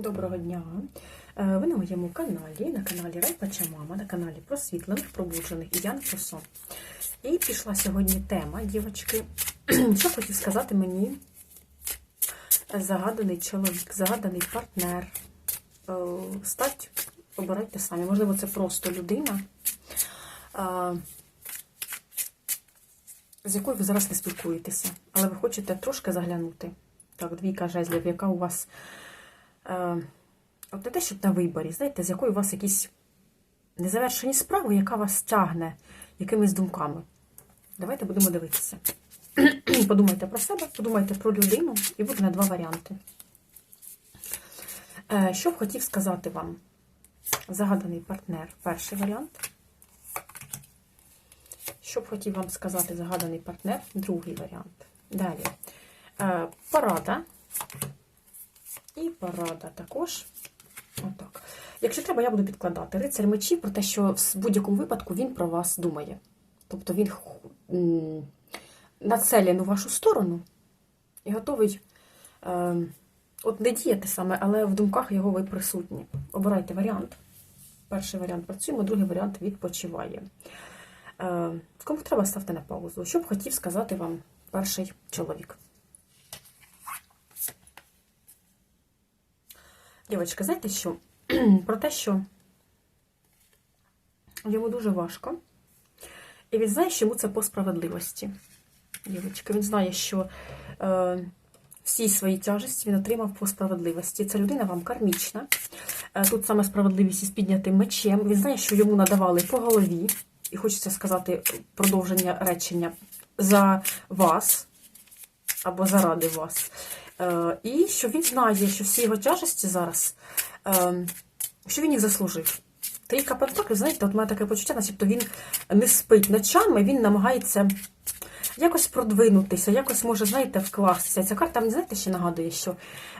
Доброго дня! Е, Ви на моєму каналі, на каналі Райпача Мама, на каналі просвітлених, пробуджених і Ян про. І пішла сьогодні тема, дівчатки, що хотів сказати мені загаданий чоловік, загаданий партнер. Е, Стать обирайте самі. Можливо, це просто людина, е, з якою ви зараз не спілкуєтеся, але ви хочете трошки заглянути. Так, двійка жезлів, яка у вас. Е, От не те, щоб на виборі, знаєте, з якою у вас якісь незавершені справи, яка вас тягне якимись думками. Давайте будемо дивитися. Подумайте про себе, подумайте про людину і буде на два варіанти. Е, Що б хотів сказати вам загаданий партнер? Перший варіант. Що б хотів вам сказати загаданий партнер? Другий варіант. Далі. Е, Порада. І порада також. Отак. Якщо треба, я буду підкладати рицарь мечів про те, що в будь-якому випадку він про вас думає. Тобто він м, нацелен у вашу сторону і готовий е, от не діяти саме, але в думках його ви присутні. Обирайте варіант. Перший варіант працюємо, другий варіант відпочиває. Е, кому треба, ставте на паузу. Що б хотів сказати вам перший чоловік? Дівчатка, знаєте що? Про те, що йому дуже важко. І він знає, що йому це по справедливості. Дівчатка, він знає, що е, всі свої тяжесті він отримав по справедливості. Ця людина вам кармічна. Е, тут саме справедливість із піднятим мечем. Він знає, що йому надавали по голові, і хочеться сказати продовження речення за вас або заради вас. Е, і що він знає, що всі його тяжесті зараз, е, що він їх заслужив. Трійка пентаклів, знаєте, от мене таке почуття, начебто він не спить ночами, він намагається якось продвинутися, якось може, знаєте, вкластися. Ця карта, мені знаєте, ще нагадує, що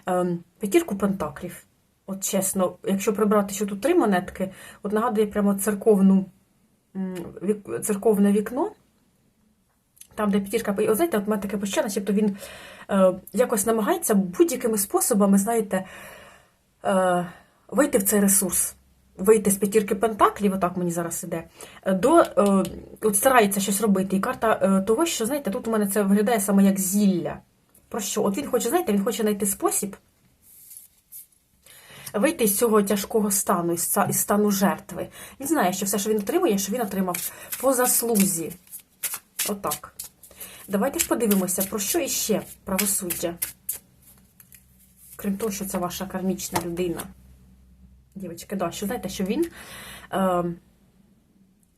е, п'ятірку пентаклів. От чесно, якщо прибрати, що тут три монетки, от нагадує прямо церковну, церковне вікно. Там, де п'ятірка, і, знаєте, от мене таке почуття, начебто він е, якось намагається будь-якими способами, знаєте, е, вийти в цей ресурс, вийти з п'ятірки пентаклів, отак мені зараз іде, до, е, от старається щось робити. І карта е, того, що, знаєте, тут у мене це виглядає саме як зілля. Про що? От він хоче, знаєте, він хоче знайти спосіб вийти з цього тяжкого стану, із стану жертви. Він знає, що все, що він отримує, що він отримав по заслузі. Отак. Давайте ж подивимося, про що іще правосуддя. Крім того, що це ваша кармічна людина. Дівчатки, да, що знаєте, що він е,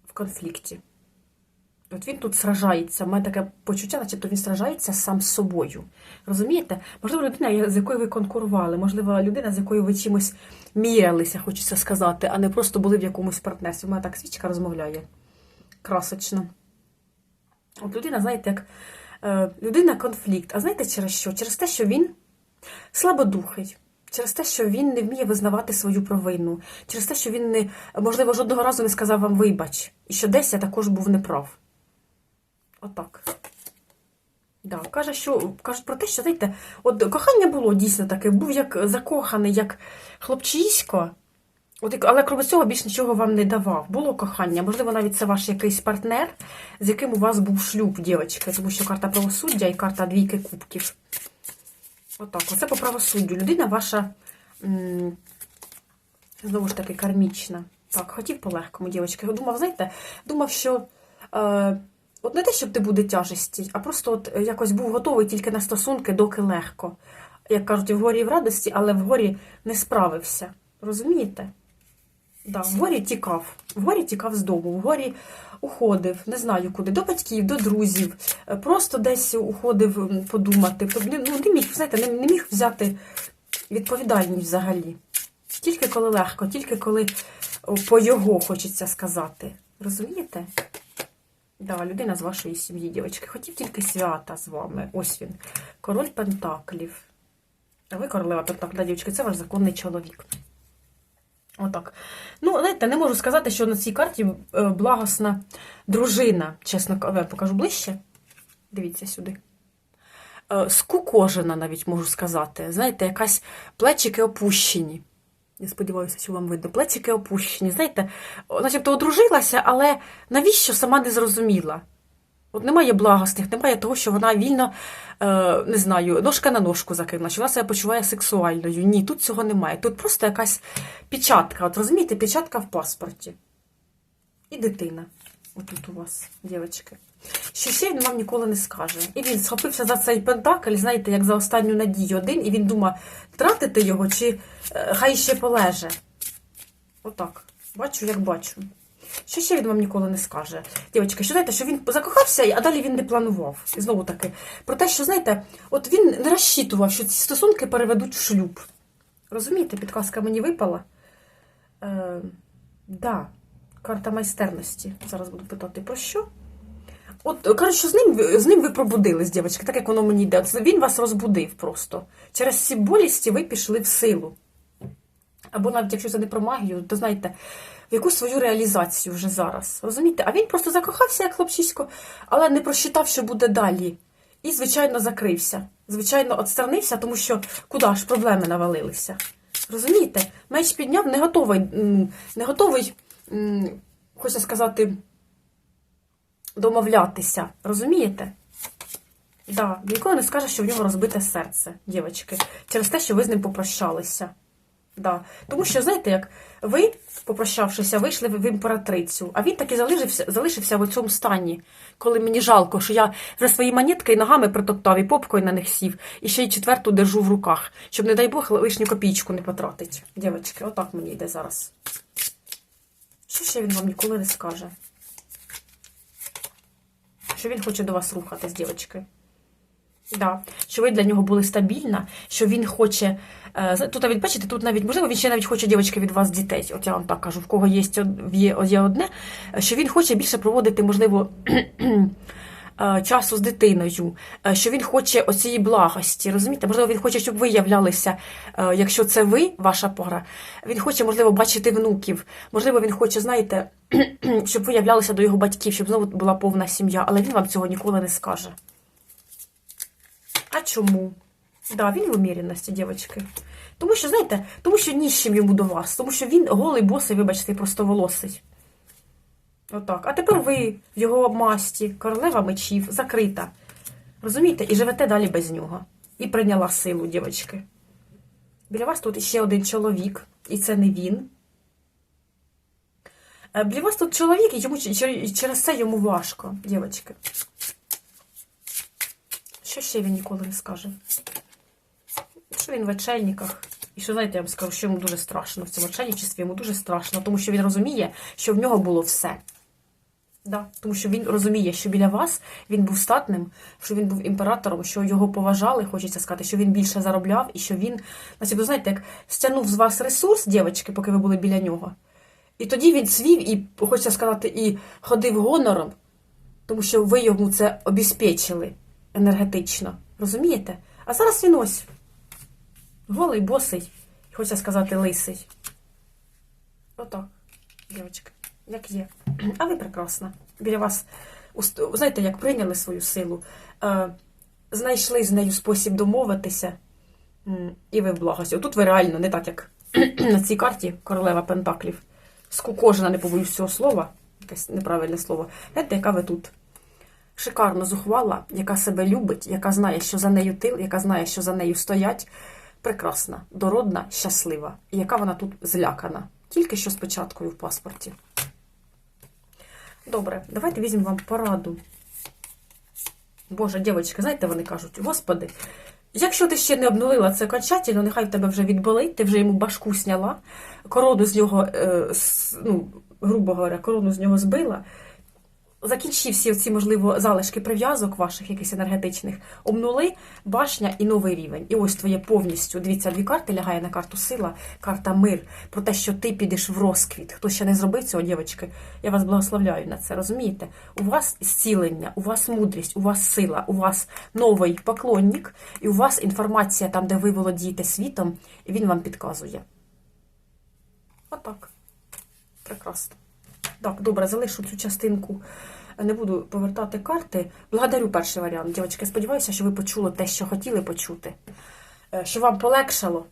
в конфлікті. От він тут сражається. У мене таке почуття, начебто він сражається сам з собою. Розумієте? Можливо, людина, з якою ви конкурували, можливо, людина, з якою ви чимось мірялися, хочеться сказати, а не просто були в якомусь партнерстві. У мене так свічка розмовляє. Красочно. От людина, знаєте, як е, людина конфлікт. А знаєте через що? Через те, що він слабодухий, через те, що він не вміє визнавати свою провину, через те, що він не, можливо, жодного разу не сказав вам вибач, і що десь я також був неправ. Отак. Да, каже, що кажуть про те, що знаєте, от кохання було дійсно таке, був як закоханий, як хлопчисько. От, але крім цього більш нічого вам не давав. Було кохання. Можливо, навіть це ваш якийсь партнер, з яким у вас був шлюб, дівчатки, тому що карта правосуддя і карта двійки кубків. Отак, оце по правосуддю. Людина ваша, знову ж таки, кармічна. Так, хотів по-легкому, дівчатки. Думав, знаєте, думав, що е, от не те, щоб ти буде тяжесті, а просто от якось був готовий тільки на стосунки, доки легко. Як кажуть, в горі в радості, але в горі не справився. Розумієте? Да, в горі тікав, в горі тікав з дому, в горі уходив, не знаю куди, до батьків, до друзів, просто десь уходив подумати. Ну, не міг, знаєте, не, не міг взяти відповідальність взагалі. Тільки коли легко, тільки коли по його хочеться сказати. Розумієте? Да, людина з вашої сім'ї, дівчатки. Хотів тільки свята з вами. Ось він. Король Пентаклів. А ви королева Пентакля, дівчатки, це ваш законний чоловік. Отак. Ну, знаєте, не можу сказати, що на цій карті е, благосна дружина, чесно я покажу ближче. Дивіться сюди. е, скукожена, навіть можу сказати. Знаєте, якась плечики опущені. Я сподіваюся, що вам видно. Плечики опущені. Знаєте, начебто одружилася, але навіщо сама не зрозуміла? От немає благосних, немає того, що вона вільно, е, не знаю, ножка на ножку закинула, що вона себе почуває сексуальною. Ні, тут цього немає. Тут просто якась печатка. От розумієте, печатка в паспорті. І дитина. Отут у вас, дівчатки. Що ще він вам ніколи не скаже. І він схопився за цей пентакль, знаєте, як за останню надію один, і він думає, тратити його чи е, хай ще полеже. Отак. Бачу, як бачу. Що ще він вам ніколи не скаже? Дівчатка, що знаєте, що він закохався, а далі він не планував. І знову таки, про те, що, знаєте, от він не розчитував, що ці стосунки переведуть в шлюб. Розумієте, підказка мені випала? Е, да, карта майстерності. Зараз буду питати про що. От, коротше, з ним, з ним ви пробудились, дівчатки, так як воно мені йде. Він вас розбудив просто. Через ці болісті ви пішли в силу. Або навіть якщо це не про магію, то знаєте, в якусь свою реалізацію вже зараз. Розумієте? А він просто закохався, як хлопчисько, але не просчитав, що буде далі. І, звичайно, закрився. Звичайно, отстранився, тому що куди ж проблеми навалилися. Розумієте? Меч підняв, не готовий, не готовий, хочеться сказати, домовлятися. Розумієте? Да, ніколи не скаже, що в нього розбите серце, дівчатки, через те, що ви з ним попрощалися. Да. Тому що, знаєте, як ви, попрощавшися, вийшли в імператрицю, а він таки залишився, залишився в цьому стані, коли мені жалко, що я вже свої монетки ногами притоптав і попкою на них сів, і ще й четверту держу в руках, щоб, не дай Бог, лишню копійку не потратить. Дівчатки, отак мені йде зараз. Що ще він вам ніколи не скаже? Що він хоче до вас рухатись, дівчатки. Да. Що ви для нього були стабільна, що він хоче. е, Тут навіть бачите, тут навіть можливо він ще навіть хоче дівчатки від вас дітей. От я вам так кажу, в кого є, є, одне, е, що він хоче більше проводити, можливо, е, часу з дитиною, що він хоче оцієї благості. Розумієте? Можливо, він хоче, щоб ви являлися, якщо це ви, ваша пара. Він хоче, можливо, бачити внуків. Можливо, він хоче, знаєте, щоб ви являлися до його батьків, щоб знову була повна сім'я, але він вам цього ніколи не скаже. А чому? Да, він в уміряності, дівчатки. Тому що, знаєте, тому що ні йому до вас, тому що він голий, босий, вибачте, просто волосий. Отак. А тепер ви в його обмасті, королева мечів, закрита. Розумієте? І живете далі без нього. І прийняла силу, дівчатки. Біля вас тут ще один чоловік, і це не він. Е, Біля вас тут чоловік, і йому через це йому важко, дівчатки. Що ще він ніколи не скаже? Що він в очельниках. І що, знаєте, я вам скажу, що йому дуже страшно в цьому очельничестві, йому дуже страшно, тому що він розуміє, що в нього було все. Да, тому що він розуміє, що біля вас він був статним, що він був імператором, що його поважали, хочеться сказати, що він більше заробляв, і що він, значить, ви знаєте, як стягнув з вас ресурс, дівчатки, поки ви були біля нього. І тоді він свів і, хочеться сказати, і ходив гонором, тому що ви йому це обіспечили енергетично. Розумієте? А зараз він ось голий, босий, хочеться сказати, лисий. Отак, дівчатки, як є. А ви прекрасна. Біля вас, знаєте, як прийняли свою силу, е, знайшли з нею спосіб домовитися, і ви в благості. Отут ви реально не так, як на цій карті королева Пентаклів. Скукожена, не побоюсь цього слова, якесь неправильне слово. Знаєте, яка ви тут? Шикарно зухвала, яка себе любить, яка знає, що за нею тил, яка знає, що за нею стоять. Прекрасна, дородна, щаслива. І яка вона тут злякана. Тільки що з печаткою в паспорті. Добре, давайте візьмемо вам пораду. Боже, дівчатка, знаєте, вони кажуть, господи, якщо ти ще не обнулила це окончательно, нехай в тебе вже відболить, ти вже йому башку сняла, корону з нього, е, ну, грубо говоря, корону з нього збила. Закінчи всі ці, можливо, залишки прив'язок ваших, якихось енергетичних, обнули башня і новий рівень. І ось твоє повністю. Дивіться, дві карти лягає на карту сила, карта мир. Про те, що ти підеш в розквіт. Хто ще не зробив цього, дівчатки, я вас благословляю на це. Розумієте? У вас зцілення, у вас мудрість, у вас сила, у вас новий поклонник, і у вас інформація там, де ви володієте світом, і він вам підказує. Отак. Прекрасно. Так, добре, залишу цю частинку не буду повертати карти. Благодарю перший варіант. Дівчатки, сподіваюся, що ви почули те, що хотіли почути. Е, Що вам полегшало.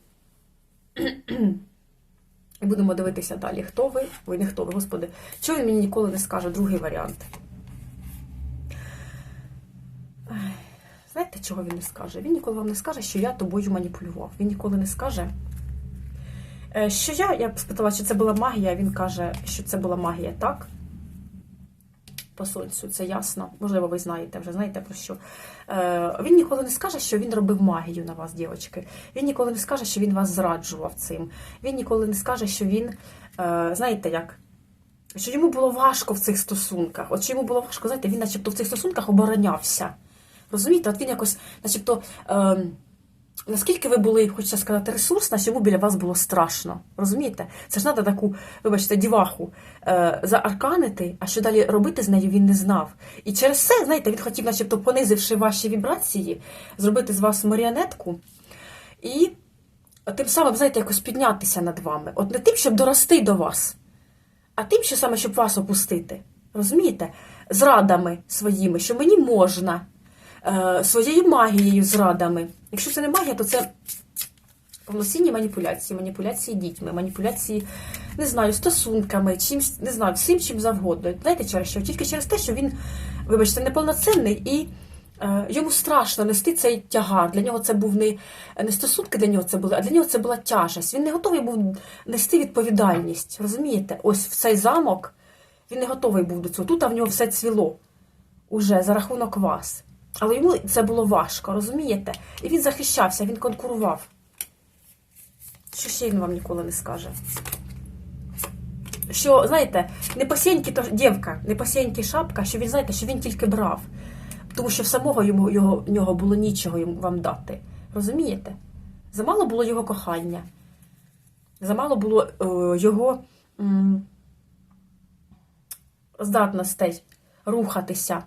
І будемо дивитися далі. Хто ви? Ви не хто ви, господи. Чого він мені ніколи не скаже? Другий варіант. Знаєте, чого він не скаже? Він ніколи вам не скаже, що я тобою маніпулював. Він ніколи не скаже. Е, Що я, я спитала, чи це була магія, він каже, що це була магія, так? По сонцю, це ясно. Можливо, ви знаєте, вже знаєте про що. Е, він ніколи не скаже, що він робив магію на вас, дівчатки. Він ніколи не скаже, що він вас зраджував цим. Він ніколи не скаже, що він, е, знаєте як, що йому було важко в цих стосунках. От що йому було важко, знаєте, він начебто в цих стосунках оборонявся. Розумієте, от він якось, начебто, е, наскільки ви були, хочеться сказати, ресурсна, що йому біля вас було страшно. Розумієте? Це ж треба таку, вибачте, діваху е, заарканити, а що далі робити з нею він не знав. І через це, знаєте, він хотів, начебто, понизивши ваші вібрації, зробити з вас маріонетку. І тим самим, знаєте, якось піднятися над вами. От не тим, щоб дорости до вас, а тим, що саме, щоб вас опустити. Розумієте? Зрадами своїми, що мені можна, своєю магією зрадами. Якщо це не магія, то це повноцінні маніпуляції, маніпуляції дітьми, маніпуляції, не знаю, стосунками, чимсь, не знаю, всім чим завгодно. Знаєте, через що? Тільки через те, що він, вибачте, неповноцінний і е, йому страшно нести цей тягар. Для нього це був не, не стосунки для нього це були, а для нього це була тяжесть. Він не готовий був нести відповідальність. Розумієте? Ось в цей замок він не готовий був до цього. Тут а в нього все цвіло уже за рахунок вас. Але йому це було важко, розумієте? І він захищався, він конкурував. Що ще він вам ніколи не скаже? Що, знаєте, не посіньки то дівка, не посіньки шапка, що він, знаєте, що він тільки брав. Тому що в самого йому, його, нього було нічого йому вам дати. Розумієте? Замало було його кохання. Замало було е, його м, здатностей рухатися.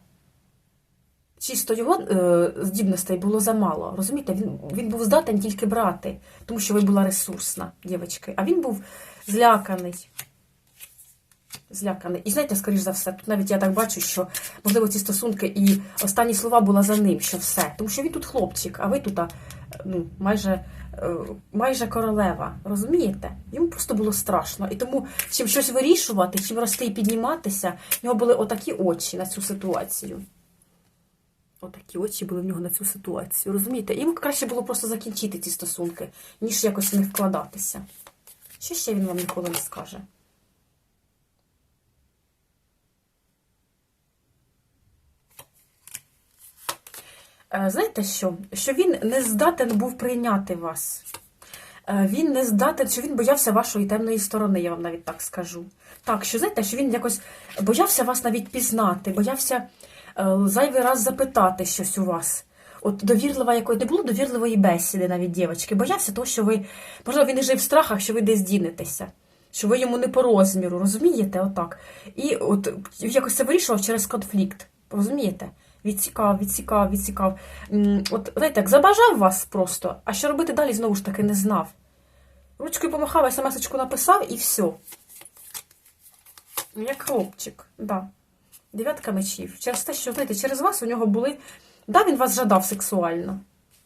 Чисто його е, здібностей було замало. Розумієте, він, він був здатен тільки брати, тому що ви була ресурсна, дівчатки. А він був зляканий. Зляканий. І знаєте, скоріш за все, тут навіть я так бачу, що, можливо, ці стосунки і останні слова були за ним, що все. Тому що він тут хлопчик, а ви тут ну, майже, е, майже королева. Розумієте? Йому просто було страшно. І тому, чим щось вирішувати, чим рости і підніматися, в нього були отакі очі на цю ситуацію. Отакі очі були в нього на цю ситуацію. Розумієте? Йому краще було просто закінчити ці стосунки, ніж якось в них вкладатися. Що ще він вам ніколи не скаже? Е, Знаєте що? Що він не здатен був прийняти вас. Е, Він не здатен, що він боявся вашої темної сторони, я вам навіть так скажу. Так, що знаєте, що він якось боявся вас навіть пізнати, боявся зайвий раз запитати щось у вас. От довірлива якої не було довірливої бесіди навіть дівчатки. Боявся того, що ви, можливо, він і жив в страхах, що ви десь дінетеся, що ви йому не по розміру, розумієте? Отак. І от якось це вирішував через конфлікт. Розумієте? Відсікав, відсікав. М, От, знаєте, як забажав вас просто, а що робити далі, знову ж таки, не знав. Ручкою помахав, смс-очку написав і все. Як хлопчик, да. Дев'ятка мечів. Через те, що, знаєте, через вас у нього були. Да, він вас жадав сексуально.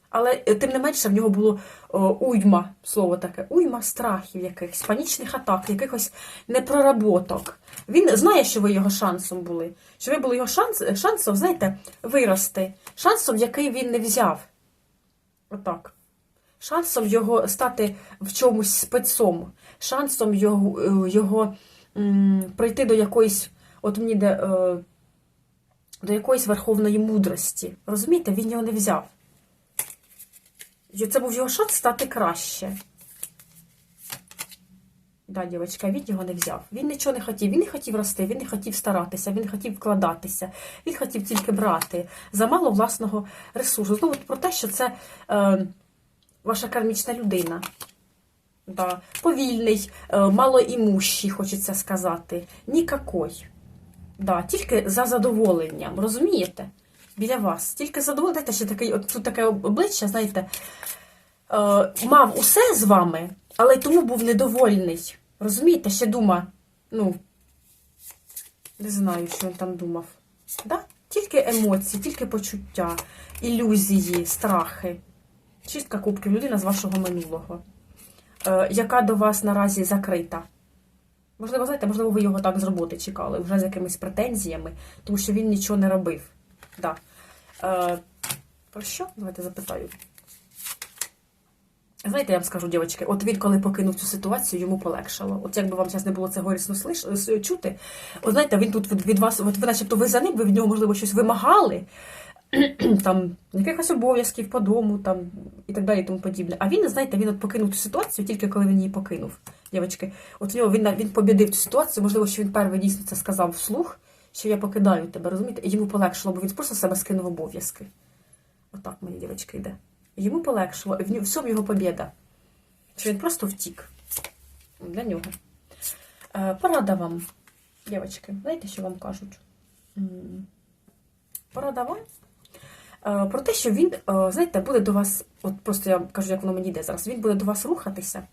Але е, тим не менше в нього було о, уйма, слово таке, уйма страхів якихось, панічних атак, якихось непроработок. Він знає, що ви його шансом були. Що ви були його шанс, шансом, знаєте, вирости. Шансом, який він не взяв. Отак. Шансом його стати в чомусь спецом. Шансом його, е, його м, прийти до якоїсь, от мені де, е, до якоїсь верховної мудрості. Розумієте, він його не взяв. Це був його шанс стати краще. Да, дівчатка, він його не взяв. Він нічого не хотів. Він не хотів рости, він не хотів старатися, він не хотів вкладатися, він хотів тільки брати замало власного ресурсу. Знову про те, що це е, ваша кармічна людина. Да. Повільний, е, малоімущий, хочеться сказати. Нікакой. Да, тільки за задоволенням, розумієте? Біля вас. Тільки задоволення, знаєте, ще такий, от тут таке обличчя, знаєте, е, мав усе з вами, але й тому був недовольний. Розумієте, ще дума, ну, не знаю, що він там думав. Да? Тільки емоції, тільки почуття, ілюзії, страхи. Чистка кубків людина з вашого минулого, е, яка до вас наразі закрита. Можливо, знаєте, можливо, ви його так з роботи чекали, вже з якимись претензіями, тому що він нічого не робив. Да. Е, про що? Давайте запитаю. Знаєте, я вам скажу, дівчатки, от він, коли покинув цю ситуацію, йому полегшало. От якби вам зараз не було це горісно слиш... чути, от знаєте, він тут від вас, от ви начебто ви за ним, ви від нього, можливо, щось вимагали, там, якихось обов'язків по дому, там, і так далі, і тому подібне. А він, знаєте, він от покинув цю ситуацію тільки коли він її покинув, дівчатки. От в нього він, він побідив цю ситуацію, можливо, що він перший дійсно це сказав вслух, що я покидаю тебе, розумієте? І йому полегшило, бо він просто себе скинув обов'язки. Отак мені, дівчатки, йде. Йому полегшило, і в всьому його побіда. Що він просто втік для нього. Е, порада вам, дівчатки, знаєте, що вам кажуть? Порада вам про те, що він, е, знаєте, буде до вас, от просто я кажу, як воно мені йде зараз, він буде до вас рухатися,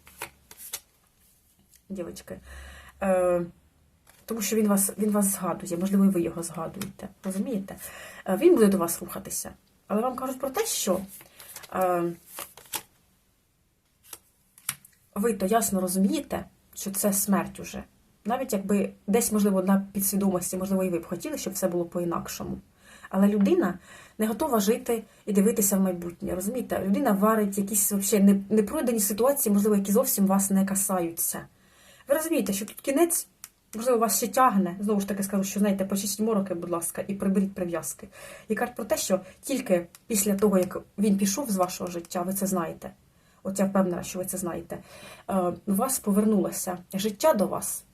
дівчатки, е, тому що він вас, він вас згадує, можливо, і ви його згадуєте. Розумієте? Е, Він буде до вас рухатися. Але вам кажуть про те, що е, ви то ясно розумієте, що це смерть уже. Навіть якби десь, можливо, на підсвідомості, можливо, і ви б хотіли, щоб все було по-інакшому. Але людина не готова жити і дивитися в майбутнє. Розумієте? Людина варить якісь не- непройдені ситуації, можливо, які зовсім вас не касаються. Ви розумієте, що тут кінець, можливо, вас ще тягне. Знову ж таки скажу, що знаєте, почистіть мороки, будь ласка, і приберіть прив'язки. І кажуть про те, що тільки після того, як він пішов з вашого життя, ви це знаєте. От я впевнена, що ви це знаєте. Е, У вас повернулося життя до вас,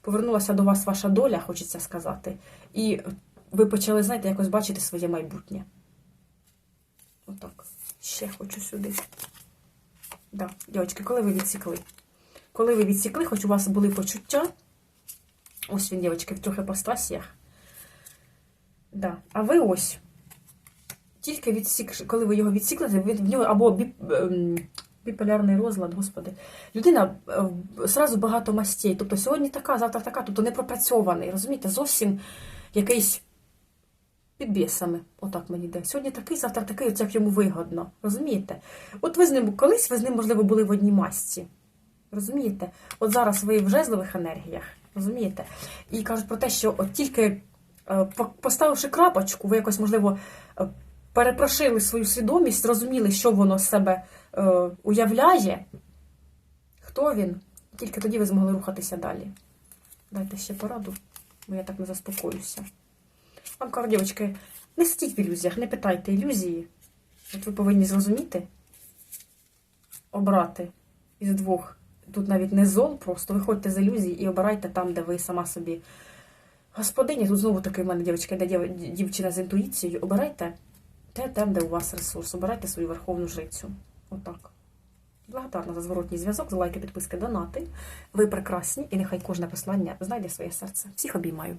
повернулася до вас ваша доля, хочеться сказати. І ви почали, знаєте, якось бачити своє майбутнє. Отак. Ще хочу сюди. Да, дівчатки, коли ви відсікли? Коли ви відсікли, хоч у вас були почуття. Ось він, дівчатки, в трьох іпостасіях. Да. А ви ось. Тільки відсік, коли ви його відсікли, ви в нього або біп, ем, біполярний розлад, господи. Людина е, сразу багато мастей. Тобто сьогодні така, завтра така, тобто не пропрацьований, розумієте, зовсім якийсь під бісами. Отак мені йде. Сьогодні такий, завтра такий, от як йому вигодно. Розумієте? От ви з ним колись ви з ним, можливо, були в одній масці. Розумієте? От зараз ви в жезлових енергіях, розумієте? І кажуть про те, що от тільки е, поставивши крапочку, ви якось, можливо, е, перепрошили свою свідомість, розуміли, що воно себе е, уявляє, хто він, тільки тоді ви змогли рухатися далі. Дайте ще пораду, бо я так не заспокоюся. Вам дівчатки, не сидіть в ілюзіях, не питайте ілюзії. От ви повинні зрозуміти, обрати із двох. Тут навіть не зол, просто виходьте з ілюзії і обирайте там, де ви сама собі господиня. Тут знову таки в мене дівчатка, йде дівчина з інтуїцією. Обирайте те, там, де у вас ресурс. Обирайте свою верховну жрицю. Отак. Благодарна за зворотній зв'язок, за лайки, підписки, донати. Ви прекрасні, і нехай кожне послання знайде своє серце. Всіх обіймаю.